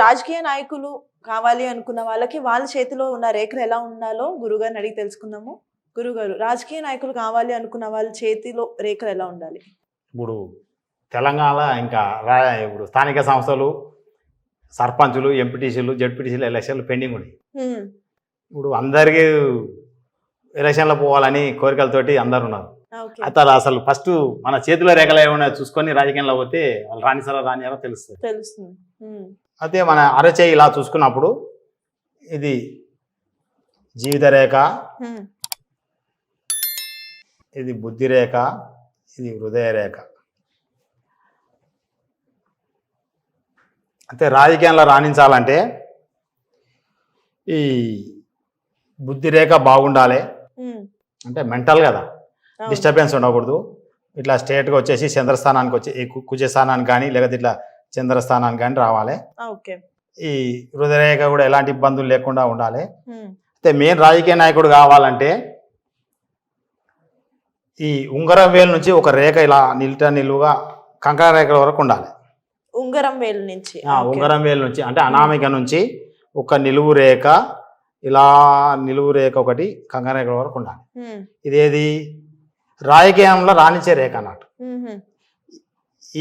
రాజకీయ నాయకులు కావాలి అనుకున్న వాళ్ళకి వాళ్ళ చేతిలో ఉన్న రేఖలు ఎలా ఉండాలో గురుగారిని అడిగి తెలుసుకుందాము. గురుగారు రాజకీయ నాయకులు కావాలి అనుకున్న వాళ్ళ చేతిలో రేఖలు ఎలా ఉండాలి? ఇప్పుడు తెలంగాణ ఇంకా ఇప్పుడు స్థానిక సంస్థలు సర్పంచులు ఎంపీటీసీలు జడ్పీటీసీలు ఎలక్షన్లు పెండింగ్ ఉన్నాయి. ఇప్పుడు అందరికీ ఎలక్షన్లో పోవాలని కోరికలతోటి అందరు ఉన్నారు అతను అసలు ఫస్ట్ మన చేతిలో రేఖలు ఏమైనా చూసుకొని రాజకీయంలో పోతే వాళ్ళు రాణిసారా రానియారో తెలుస్తుంది తెలుస్తుంది. అయితే మన అరచేయి ఇలా చూసుకున్నప్పుడు ఇది జీవిత రేఖ. ఇది బుద్ధి రేఖ ఇది హృదయ రేఖ అంటే రాజకీయంలో రాణించాలంటే ఈ బుద్ధి రేఖ బాగుండాలి. అంటే మెంటల్ కదా. డిస్టర్బెన్స్ ఉండకూడదు. ఇట్లా స్ట్రేట్గా వచ్చేసి చంద్రస్థానానికి వచ్చి ఈ కు- కుజ స్థానానికి కానీ లేకపోతే ఇట్లా చంద్రస్థానానికి కానీ రావాలి. ఈ హృదయరేఖ కూడా ఎలాంటి ఇబ్బందులు లేకుండా ఉండాలి. అయితే మెయిన్ రాజకీయ నాయకుడు కావాలంటే ఈ ఉంగరం వేలు నుంచి ఒక రేఖ ఇలా నిల్ట నిలువుగా కంకణ రేఖల వరకు ఉండాలి. ఉంగరం వేలు నుంచి. ఉంగరం వేలు నుంచి అంటే అనామిక నుంచి ఒక నిలువు రేఖ ఇలా నిలువు రేఖ ఒకటి కంకణ రేఖల వరకు ఉండాలి. ఇదేది? రాజకీయంలో రాణించే రేఖ అన్నట్టు.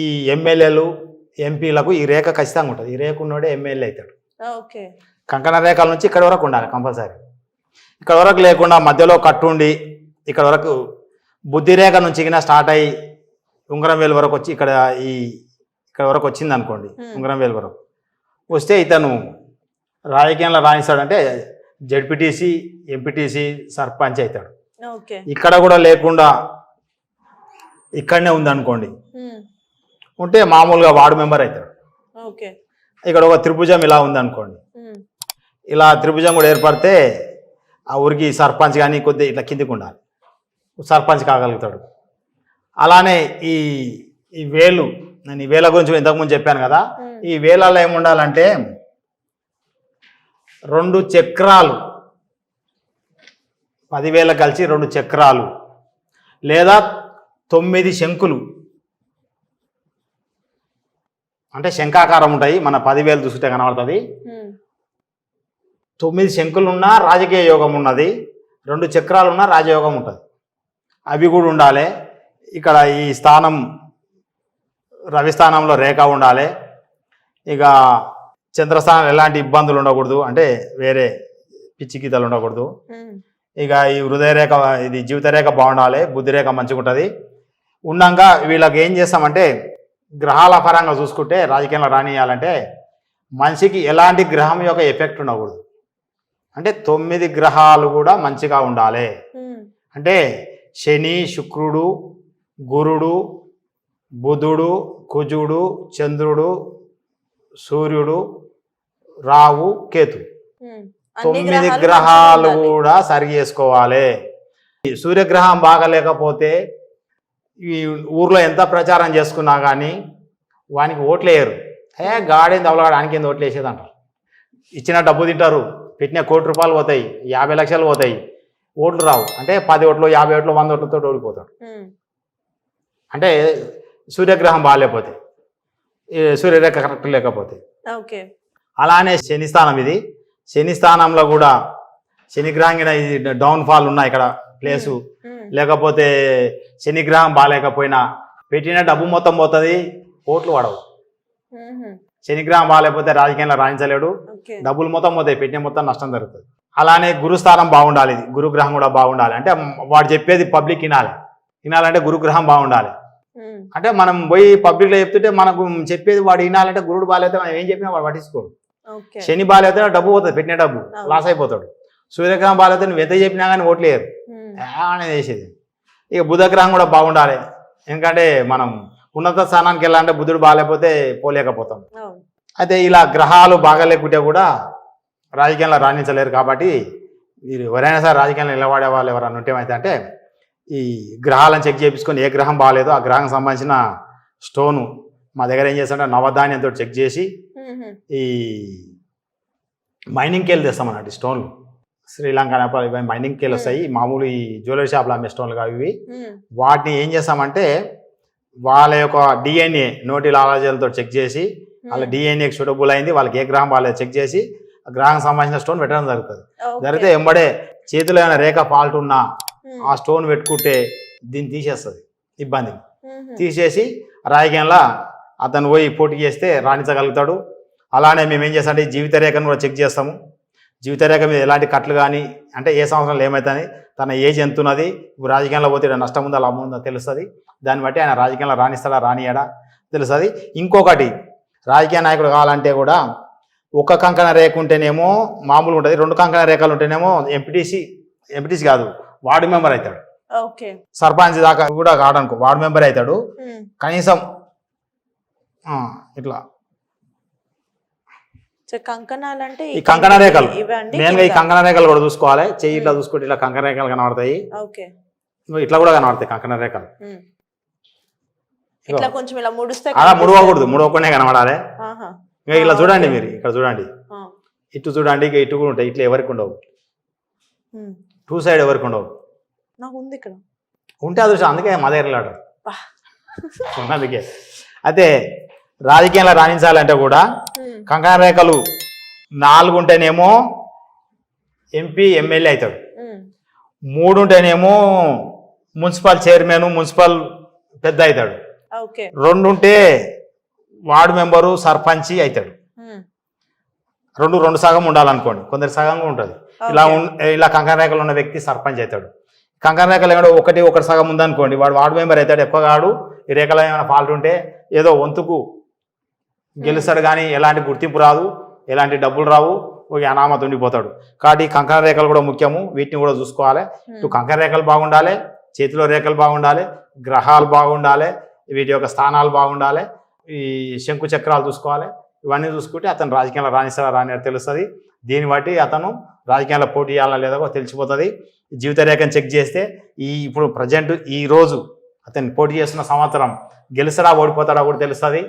ఈ ఎమ్మెల్యేలు ఎంపీలకు ఈ రేఖ ఖచ్చితంగా ఉంటుంది. ఈ రేఖ ఉన్నోడే ఎమ్మెల్యే అవుతాడు. కంకణ రేఖల నుంచి ఇక్కడ వరకు ఉండాలి కంపల్సరీ. ఇక్కడ వరకు లేకుండా మధ్యలో కట్టుండి ఇక్కడ వరకు బుద్ధి రేఖ నుంచి స్టార్ట్ అయ్యి ఉంగరం వేలు వరకు వచ్చి ఇక్కడ ఈ ఇక్కడ వరకు వచ్చింది అనుకోండి. ఉంగరం వేలు వరకు. వస్తే ఇతను రాజకీయంలో రాణిస్తాడంటే జడ్పీటీసీ ఎంపీటీసీ సర్పంచ్ అవుతాడు ఇక్కడ కూడా లేకుండా ఇక్కడనే ఉంది అనుకోండి హ్మ్. ఉంటే మామూలుగా వార్డు మెంబర్ అవుతాడు ఓకే ఇక్కడ ఒక త్రిభుజం ఇలా ఉంది అనుకోండి హ్మ్. ఇలా త్రిభుజం కూడా ఏర్పడితే ఆ ఊరికి సర్పంచ్ కానీ కొద్ది ఇట్లా కిందికి ఉండాలి సర్పంచ్ కాగలుగుతాడు అలానే ఈ ఈ వేలు నేను ఈ వేల గురించి ఇంతకుముందు చెప్పాను కదా. ఈ వేలలో ఏముండాలంటే రెండు చక్రాలు. పదివేల కలిసి రెండు చక్రాలు. లేదా తొమ్మిది శంకులు. అంటే శంఖాకారం ఉంటాయి మన పదివేలు చూసుకుంటే కనబడుతుంది. తొమ్మిది శంకులున్నా రాజకీయ యోగం ఉన్నది రెండు చక్రాలున్నా రాజయోగం ఉంటుంది. అవి కూడా ఉండాలి. ఇక్కడ ఈ స్థానం రవి స్థానంలో రేఖ ఉండాలి. ఇక చంద్రస్థానం ఎలాంటి ఇబ్బందులు ఉండకూడదు. అంటే వేరే పిచ్చి గీతలు ఉండకూడదు. ఇక ఈ హృదయ రేఖ ఇది జీవిత రేఖ బాగుండాలి బుద్ధి రేఖ మంచిగా ఉంటుంది ఉన్నాక వీళ్ళకి ఏం చేస్తామంటే గ్రహాల పరంగా చూసుకుంటే రాజకీయంలో రానియాలంటే మనిషికి ఎలాంటి గ్రహం యొక్క ఎఫెక్ట్ ఉండకూడదు. అంటే తొమ్మిది గ్రహాలు కూడా మంచిగా ఉండాలి. అంటే శని శుక్రుడు గురుడు బుధుడు కుజుడు చంద్రుడు సూర్యుడు రావు కేతు. తొమ్మిది గ్రహాలు. కూడా సరి చేసుకోవాలి. సూర్యగ్రహం బాగలేకపోతే ఈ ఊర్లో ఎంత ప్రచారం చేసుకున్నా కానీ వానికి ఓట్లు వేయరు ఏ గాడేంది అవలగాడు ఆనికి ఓట్లు వేసేది అంటారు ఇచ్చిన డబ్బు తింటారు పెట్టిన కోటి రూపాయలు పోతాయి యాభై లక్షలు పోతాయి ఓట్లు రావు. అంటే పది ఓట్లు యాభై ఓట్లు వంద ఓట్లతో ఓడిపోతాడు. అంటే సూర్యగ్రహం బాగాలేకపోతే. సూర్యరేఖ కరెక్ట్ లేకపోతే. ఓకే. అలానే శని స్థానం ఇది. శని స్థానంలో కూడా శనిగ్రహం కింద ఇది డౌన్ ఫాల్ ఉన్నాయి ఇక్కడ ప్లేసు. లేకపోతే శనిగ్రహం బాగాలేకపోయినా పెట్టిన డబ్బు మొత్తం పోతుంది ఓట్లు పడవు. శనిగ్రహం బాగాలేకపోతే రాజకీయంలో రాణించలేడు. డబ్బులు మొత్తం పోతాయి పెట్టిన మొత్తం నష్టం జరుగుతుంది. అలానే గురుస్థానం బాగుండాలి ఇది. గురుగ్రహం కూడా బాగుండాలి. అంటే వాడు చెప్పేది పబ్లిక్ వినాలి. వినాలంటే గురుగ్రహం బాగుండాలి. అంటే మనం పోయి పబ్లిక్లో చెప్తుంటే మనకు చెప్పేది వాడు వినాలంటే గురుడు బాగాలేతే మనం ఏం చెప్పినా వాడు పట్టించుకోడు. శని బాగాలేతే డబ్బు పోతుంది పెట్టిన డబ్బు. లాస్ అయిపోతాడు. సూర్యగ్రహం బాగాలేతే నువ్వు ఎంత చెప్పినా కానీ ఓట్లు వేయరు హ్మ్. ఆ అనేది వేసేది ఇక బుధగ్రహం కూడా బాగుండాలి. ఎందుకంటే మనం ఉన్నత స్థానానికి వెళ్ళాలంటే బుధుడు బాగాలేకపోతే పోలేకపోతాం. అయితే ఇలా గ్రహాలు బాగాలేకుంటే కూడా రాజకీయంలో రాణించలేరు కాబట్టి మీరు ఎవరైనా సరే రాజకీయంలో నిలబడే వాళ్ళు ఎవరైనా ఉంటే అంటే ఈ గ్రహాలను చెక్ చేయించుకొని ఏ గ్రహం బాగాలేదో ఆ గ్రహం సంబంధించిన స్టోను మా దగ్గర ఏం చేస్తామంటే నవధాన్యంతో చెక్ చేసి. ఈ మైనింగ్కి వెళ్ళి తెస్తాం అన్నట్టు స్టోన్లు. శ్రీలంక నేపాల్ ఇవి మైనింగ్కి వెళ్ళి వస్తాయి. మామూలు ఈ జ్యువెలరీ షాప్లో అమ్మే స్టోన్లు కావు ఇవి. వాటిని ఏం చేస్తామంటే వాళ్ళ యొక్క డిఎన్ఏ నోటి లాలాజలతో చెక్ చేసి వాళ్ళ డిఎన్ఏకి సూటబుల్ అయింది వాళ్ళకి ఏ గ్రహం వాళ్ళే చెక్ చేసి ఆ గ్రహం సంబంధించిన స్టోన్ పెట్టడం జరుగుతుంది. జరిగితే ఎంబడే చేతిలో ఏమైనా రేఖ ఫాల్ట్ ఉన్నా ఆ స్టోన్ పెట్టుకుంటే దీన్ని తీసేస్తుంది ఇబ్బంది. తీసేసి రాజకీయంలో అతను పోయి పోటీ చేస్తే రాణించగలుగుతాడు. అలానే మేము ఏం చేస్తామంటే జీవిత రేఖను కూడా చెక్ చేస్తాము. జీవిత రేఖ మీద ఎలాంటి కట్లు కానీ అంటే ఏ సంవత్సరంలో ఏమవుతుంది తన ఏజ్ ఎంత ఉన్నది ఇప్పుడు రాజకీయంలో పోతే నష్టం ఉందా లాభం ఉందా తెలుస్తుంది. దాన్ని బట్టి ఆయన రాజకీయంలో రాణిస్తాడా రానియడా తెలుస్తుంది. ఇంకొకటి రాజకీయ నాయకుడు కావాలంటే కూడా ఒక కంకణ రేఖ ఉంటేనేమో మామూలు ఉంటుంది రెండు కంకణ రేఖలు ఉంటేనేమో ఎంపీటీసీ ఎంపీటీసీ కాదు. వార్డు మెంబర్ అవుతాడు. ఓకే. సర్పంచ్ దాకా కూడా కాడనుకో వార్డు మెంబర్ అవుతాడు. కనీసం ఇట్లా. సో కంకణాలు అంటే ఈ కంకణ రేఖలు. మెయిన్గా ఈ. కంకణ రేఖలు కూడా చూసుకోవాలి. చెయ్యి ఇట్లా చూసుకుంటే ఇట్లా కంకణ రేఖలు కనబడతాయి. ఇట్లా కూడా కనబడతాయి కంకణ రేఖలు. ఇట్లా కొంచెం ఇలా ముడిస్తే అలా ముడవకూడదు ముడవకుండానే కనబడాలి. ఇక ఇలా ఆ, చూడండి. మీరు ఇక్కడ చూడండి. ఇటు చూడండి ఇక ఇటు కూడా ఉంటాయి ఇట్లా ఎవరికి ఉండవు. టూ సైడ్ ఎవరికి ఉండవు. నాకు ఉంది ఇక్కడ. ఉంటే అది అందుకే మా దగ్గర లాడు. అందుకే. అయితే రాజకీయంలో రాణించాలంటే కూడా కంకణ రేఖలు నాలుగు ఉంటేనేమో ఎంపీ ఎమ్మెల్యే అవుతాడు. మూడు ఉంటేనేమో మున్సిపల్ చైర్మన్ మున్సిపల్ పెద్ద అవుతాడు. రెండు ఉంటే వార్డు మెంబరు సర్పంచి అవుతాడు. రెండు రెండు సగం ఉండాలనుకోండి. కొందరు సగంగా ఉంటుంది. ఇలా ఇలా కంకణ రేఖలు ఉన్న వ్యక్తి సర్పంచ్ అవుతాడు. కంకణ రేఖలు ఏమైనా ఒకటి ఒకటి సగం ఉందనుకోండి వాడు వార్డు మెంబర్ అవుతాడు. ఎక్కువ కాడు ఈ రేఖలో ఏమైనా ఫాల్ట్ ఉంటే ఏదో వంతుకు గెలుస్తాడు కానీ ఎలాంటి గుర్తింపు రాదు ఎలాంటి డబ్బులు రావు ఒక అనామత ఉండిపోతాడు. కాబట్టి ఈ కంకణ రేఖలు కూడా ముఖ్యము వీటిని కూడా చూసుకోవాలి. ఇటు కంకణ రేఖలు బాగుండాలి చేతిలో రేఖలు బాగుండాలి గ్రహాలు బాగుండాలి వీటి యొక్క స్థానాలు బాగుండాలి ఈ శంకు చక్రాలు చూసుకోవాలి. ఇవన్నీ చూసుకుంటే అతను రాజకీయాల్లో రాణిస్తారా రాని తెలుస్తుంది. దీన్ని బట్టి అతను రాజకీయాల్లో పోటీ చేయాలా లేదా తెలిసిపోతుంది. జీవిత రేఖను చెక్ చేస్తే ఈ ఇప్పుడు ప్రజెంట్ ఈ రోజు అతను పోటీ చేస్తున్న సంవత్సరం గెలుస్తాడా ఓడిపోతాడా కూడా తెలుస్తుంది.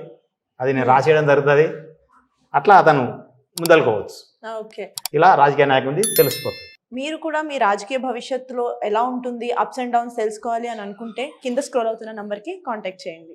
అది నేను రాసేయడం జరుగుతుంది. అట్లా అతను ముందలుకోవచ్చు. ఓకే. ఇలా రాజకీయ నాయకుడి తెలిసిపోతుంది. మీరు కూడా మీ రాజకీయ భవిష్యత్తులో ఎలా ఉంటుంది అప్స్ అండ్ డౌన్స్ తెలుసుకోవాలి అని అనుకుంటే కింద స్క్రోల్ అవుతున్న నంబర్కి కాంటాక్ట్ చేయండి.